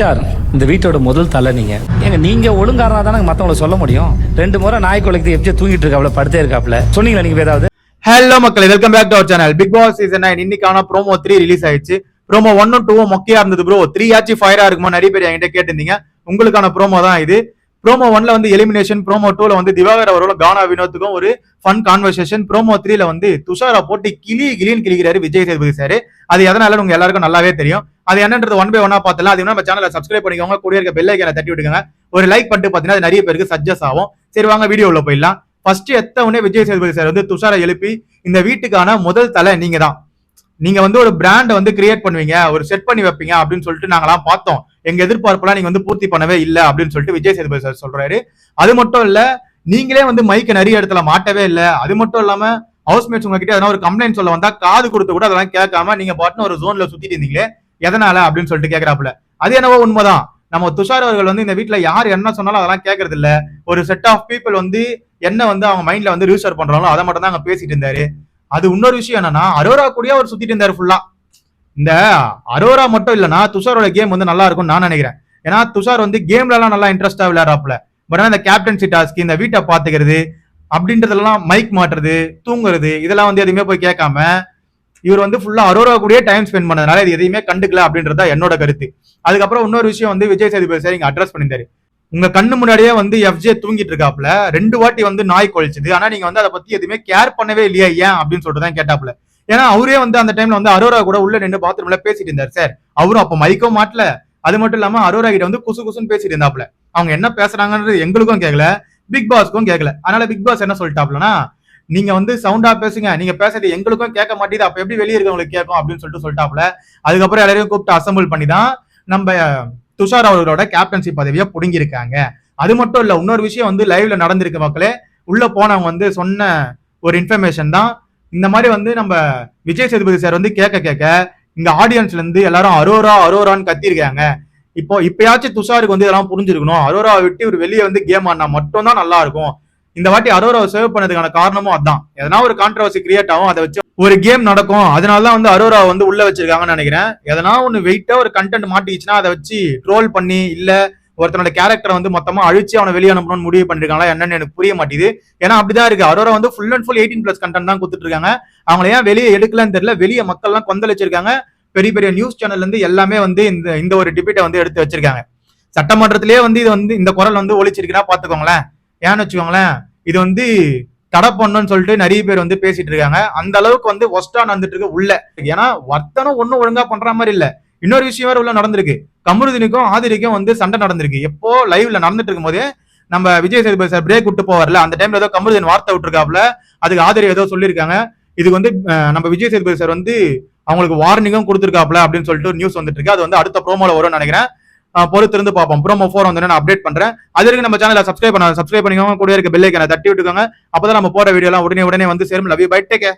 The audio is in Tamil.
துஷார் இந்த வீட்டோட முதல் தலை நீங்க. ஏங்க நீங்க ஒழுங்காரனா தானே மத்தவங்கள சொல்ல முடியும்? ரெண்டு முறை நாய் குலைக்கு எப்படி தூங்கிட்டு இருக்காப்ல படுத்தே இருக்காப்ல. சொன்னீங்களா நீங்க ஏதாவது? ஹலோ மக்களே welcome back to our channel Bigg Boss season nine இன்னைக்கான ப்ரோமோ த்ரீ ரிலீஸ் ஆயிடுச்சு. ப்ரோமோ ஒன்னும் டூவும் மொக்கையா இருந்தது ப்ரோ த்ரீ ஆச்சு ஃபயரா இருக்குமா நிறைய பேர் என்கிட்ட கேட்டிருந்தீங்க. உங்களுக்கான ப்ரோமோ தான் இது. ப்ரோமோ ஒன்ல வந்து எலிமினேஷன் ப்ரோமோ டூல வந்து திவாகர் அவரோட கானா வினோத்துக்கும் ஒரு ஃபன் கான்வர்சேஷன் ப்ரோமோ த்ரீல வந்து துஷாரா போட்டு கிளி கிளின்னு கிளிக்கிறாரு விஜய் சேதுபதி சார் அது எதனால உங்க எல்லாருக்கும் நல்லாவே தெரியும். அது என்னன்றது ஒன் பை ஒன்னா பார்த்தலாம் அது நம்ம சேனலை சப்ஸ்கிரைப் பண்ணிக்கோங்க. கூட இருக்க பெல் ஐக்கனை தட்டி விட்டுக்கோங்க ஒரு லைக் பண்ணிட்டு பார்த்தீங்கன்னா அது நிறைய பேருக்கு சஜஸ்ட் ஆகும். சரி வாங்க வீடியோ உள்ள போயிடலாம். ஃபர்ஸ்ட் எத்த உடனே விஜய் சேதுபதி சார் வந்து துஷாரை எழுப்பி இந்த வீட்டுக்கான முதல் தலை நீங்க தான் நீங்க வந்து ஒரு பிராண்டை வந்து கிரியேட் பண்ணுவீங்க. ஒரு செட் பண்ணி வைப்பீங்க அப்படின்னு சொல்லிட்டு நாங்களாம் பார்த்தோம். எங்க எதிர்பார்ப்பெல்லாம் நீங்க வந்து பூர்த்தி பண்ணவே இல்லை அப்படின்னு சொல்லிட்டு விஜய் சேதுபதி சார் சொல்றாரு. அது மட்டும் இல்ல நீங்களே வந்து மைக்க நிறைய இடத்துல மாட்டவே இல்லை. அது மட்டும் இல்லாம ஹவுஸ்மேட்ஸ் உங்ககிட்ட எதனா ஒரு கம்ப்ளைண்ட் சொல்ல வந்தா காது கொடுத்து கூட அதெல்லாம் கேட்காம நீங்க பாட்டுன்னு ஒரு ஜோன்ல சுத்திட்டு இருந்தீங்களே எதனால அப்படின்னு சொல்லிட்டு கேட்கிறாப்புல அது என்னவோ உண்மைதான். நம்ம துஷார் அவர்கள் வந்து இந்த வீட்டுல யார் என்ன சொன்னாலும் அதெல்லாம் கேட்கறது இல்ல ஒரு செட் ஆஃப் பீப்புள் வந்து என்ன வந்து அவங்க மைண்ட்ல வந்து ரிஜிஸ்டர் பண்றாங்களோ அதை மட்டும் தான் அங்க பேசிட்டு இருந்தாரு. அது இன்னொரு விஷயம் என்னன்னா அரோரா கூடயே அவர் சுத்திட்டு இருந்தாரு ஃபுல்லா இந்த அரோரா மட்டும் இல்லைன்னா துஷாரோட கேம் வந்து நல்லா இருக்கும்னு நான் நினைக்கிறேன். ஏன்னா துஷார் வந்து கேம்ல எல்லாம் நல்லா இன்ட்ரெஸ்டா விளையாடுறாப்புல. பட் ஆனால் இந்த கேப்டன்சி டாஸ்க் இந்த வீட்டை பாத்துக்கிறது அப்படின்றதெல்லாம் மைக் மாட்டுறது தூங்குறது இதெல்லாம் வந்து எதுவுமே போய் கேட்காம இவர் வந்து ஃபுல்லா அரோரா கூடயே டைம் ஸ்பெண்ட் பண்ணதுனால இது எதையுமே கண்டுக்கல அப்படின்றதா என்னோட கருத்து. அதுக்கப்புறம் இன்னொரு விஷயம் வந்து விஜய் சேதுபதி சார் இங்க அட்ரஸ் பண்ணியிருந்தாரு. உங்க கண்ணு முன்னாடியே வந்து எஃப்ஜே தூங்கிட்டு இருக்காப்ல ரெண்டு வாட்டி வந்து நாய் கொழிச்சுது. ஆனா நீங்க வந்து அதை பத்தி எதுவுமே கேர் பண்ணவே இல்லையா ஏன் அப்படின்னு சொல்லிட்டு தான் கேட்டாப்ல ஏன்னா அவரே வந்து அந்த டைம்ல வந்து அரோரா கூட உள்ள நின்று பாத்ரூம்ல பேசிட்டு இருந்தார் சார் அவரும் அப்ப மதிக்கவும் மாட்டல. அது மட்டும் இல்லாம அரோரா கிட்ட வந்து குசு குசுன்னு பேசிட்டு இருந்தாப்ல அவங்க என்ன பேசுறாங்கன்றது எங்களுக்கும் கேட்கல பிக் பாஸ்க்கும் கேட்கல அதனால பிக் பாஸ் என்ன சொல்லிட்டாப்லன்னா நீங்க வந்து சவுண்டா பேசுங்க. நீங்க பேசுறது எங்களுக்கும் கேட்க மாட்டேது அப்ப எப்படி வெளியே இருக்கவங்களுக்கு கேட்கும் அப்படின்னு சொல்லிட்டு சொல்லிட்டாப்ல அதுக்கப்புறம் எல்லாரையும் கூப்பிட்டு அசம்பிள் பண்ணி தான் நம்ம துஷார் அவர்களோட கேப்டன்சி பதவியை புடுங்கியிருக்காங்க. அது மட்டும் இல்ல இன்னொரு விஷயம் வந்து லைவ்ல நடந்திருக்கு மக்களே. உள்ள போனவங்க வந்து சொன்ன ஒரு இன்ஃபர்மேஷன் தான். இந்த மாதிரி வந்து நம்ம விஜய் சேதுபதி சார் வந்து கேட்க கேட்க இங்க ஆடியன்ஸ்ல இருந்து எல்லாரும் அரோரா அரோரான்னு கத்திருக்காங்க இப்போ இப்பயாச்சும் துஷாருக்கு வந்து இதெல்லாம் புரிஞ்சிருக்கணும். அரோராவை விட்டு இவர் வெளியே வந்து கேம் ஆடினா மட்டும் தான் நல்லா இருக்கும். இந்த வாட்டி அரோராவை சேவ் பண்ணதுக்கான காரணமும் அதான். எதனா ஒரு கான்ட்ரவர்சி கிரியேட் ஆகும் அதை வச்சு ஒரு கேம் நடக்கும். அதனால தான் வந்து அரோரா வந்து உள்ள வச்சிருக்காங்கன்னு நினைக்கிறேன். எதனா ஒன்று வெயிட்டா ஒரு கண்டென்ட் மாட்டிச்சுன்னா அதை வச்சு ட்ரோல் பண்ணி இல்ல ஒருத்தனோட கேரக்டரை வந்து மொத்தமா அழிச்சு அவனை வெளியே அனுப்பணும்னு முடிவு பண்ணிருக்காங்களா என்னன்னு எனக்கு புரிய மாட்டேது ஏன்னா அப்படிதான் இருக்கு. அரோரா வந்து full and full eighteen plus content தான் கொடுத்துட்டு இருக்காங்க. அவங்கள ஏன் வெளியே எடுக்கலன்னு தெரியல. வெளியே மக்கள்லாம் கொந்தளிச்சிருக்காங்க. பெரிய பெரிய நியூஸ் சேனல்ல இருந்து எல்லாமே வந்து இந்த இந்த ஒரு டிபேட்டை வந்து எடுத்து வச்சிருக்காங்க. சட்டமன்றத்திலேயே வந்து இது வந்து இந்த குரல் வந்து ஒழிச்சிருக்குன்னா பாத்துக்கோங்களேன். ஏன்னு வச்சுக்கோங்களேன் இது வந்து தடை பண்ணணும்னு சொல்லிட்டு நிறைய பேர் வந்து பேசிட்டு இருக்காங்க. அந்த அளவுக்கு வந்து ஒஸ்டா நடந்துட்டு இருக்கு உள்ள. ஏன்னா வர்த்தனம் ஒன்றும் ஒழுங்கா பண்ற மாதிரி இல்ல. இன்னொரு விஷயம் வேற உள்ள நடந்திருக்கு. கமருதினுக்கும் ஆதிரிக்கும் வந்து சண்டை நடந்திருக்கு. எப்போ லைவ்ல நடந்துட்டு இருக்கும் போதே நம்ம விஜய் சேதுபதி சார் பிரேக் விட்டு போவார்ல அந்த டைம்ல ஏதோ கமருதீன் வார்த்தை விட்டுருக்காப்ல அதுக்கு ஆதரவு ஏதோ சொல்லியிருக்காங்க. இதுக்கு வந்து நம்ம விஜய் சேதுபதி சார் வந்து அவங்களுக்கு வார்னிங்கும் கொடுத்துருக்காப்ல அப்படின்னு சொல்லிட்டு நியூஸ் வந்துட்டு இருக்கு. அது வந்து அடுத்த ப்ரோமோல வரும்னு நினைக்கிறேன். பொறுத்திருந்து பார்ப்போம். ப்ரோமோ ஃபோர் வந்து நான் அப்டேட் பண்றேன். அது வரைக்கும் நம்ம சேனலை சப்ஸ்கிரைப் பண்ண சப்ஸ்கிரைப் பண்ணிக்கோங்க. கூட இருக்க பெல் ஐக்கனை தட்டி விட்டுக்கோங்க. அப்பதான் நம்ம போற வீடியோ உடனே உடனே வந்து சேரும். Love you bye take